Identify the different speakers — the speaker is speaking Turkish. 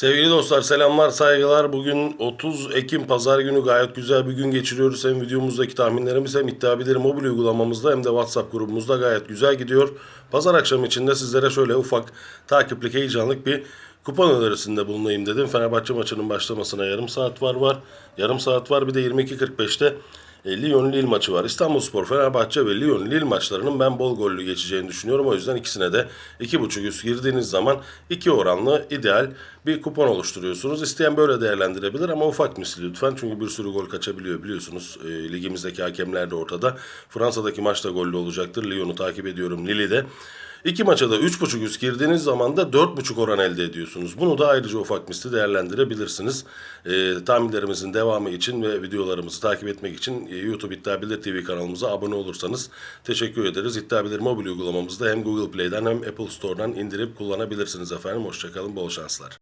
Speaker 1: Sevgili dostlar selamlar saygılar. Bugün 30 Ekim Pazar günü gayet güzel bir gün geçiriyoruz. Hem videomuzdaki tahminlerimiz hem iddia mobil uygulamamızda hem de WhatsApp grubumuzda gayet güzel gidiyor. Pazar akşamı içinde sizlere şöyle ufak takiplik heyecanlık bir kupon önerisinde bulunayım dedim. Fenerbahçe maçının başlamasına yarım saat var var. Yarım saat var bir de 22.45'te e, Lyon Lille maçı var. İstanbulspor, Fenerbahçe ve Lyon Lille maçlarının ben bol gollü geçeceğini düşünüyorum. O yüzden ikisine de 2.5 üst girdiğiniz zaman 2 oranlı ideal bir kupon oluşturuyorsunuz. İsteyen böyle değerlendirebilir ama ufak misli lütfen. Çünkü bir sürü gol kaçabiliyor biliyorsunuz. E, ligimizdeki hakemler de ortada. Fransa'daki maçta gollü olacaktır. Lyon'u takip ediyorum Lille'i de. İki maça da 3.5 üst girdiğiniz zaman da 4.5 oran elde ediyorsunuz. Bunu da ayrıca ufak misli değerlendirebilirsiniz. E, tahminlerimizin devamı için ve videolarımızı takip etmek için e, YouTube İddia TV kanalımıza abone olursanız teşekkür ederiz. İddia mobil uygulamamızda hem Google Play'den hem Apple Store'dan indirip kullanabilirsiniz efendim. Hoşçakalın, bol şanslar.